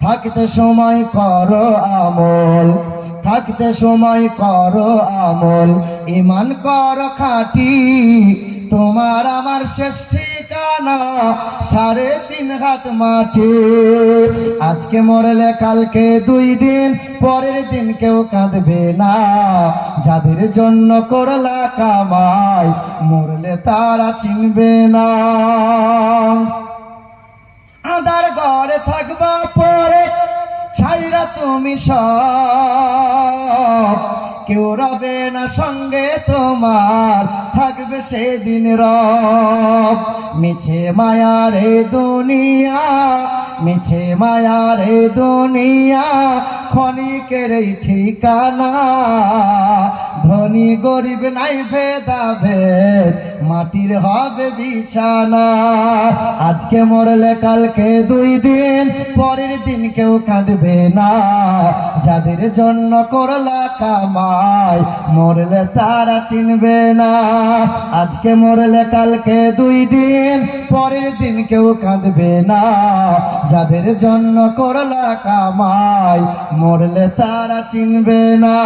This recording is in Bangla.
থাকতে সময় করো আমল, থাকতে সময় করো আমল। ইমান করো খাটি, তোমার আমার ঠিকানা সাড়ে তিন হাত মাঠে আজকে মরলে কালকে দুই দিন, পরের দিন কেউ কাঁদবে না। যাদের জন্য করলা কামাই, মরলে তারা চিনবে না। ঘরে থাকবা পরে ছাইরা তুমি সব। কেউ রবে না সঙ্গে তোমার, থাকবে সেদিন রব। মিছে মায়ার দুনিয়া, মিছে মায়ারে দুনিয়া ক্ষণিকের এই ঠিকানা। ধনী গরিব নাই ভেদা ভেদ মাটির হবে বিছানা। আজকে মরলে কালকে দুই দিন, পরের দিন কেউ কাঁদবে না। যাদের জন্য করলা কামাই, মরলে তারা চিনবে না। আজকে মরলে কালকে দুই দিন, পরের দিন কেউ কাঁদবে না। যাদের জন্য করলা কামাই মরলে তারা চিনবে না।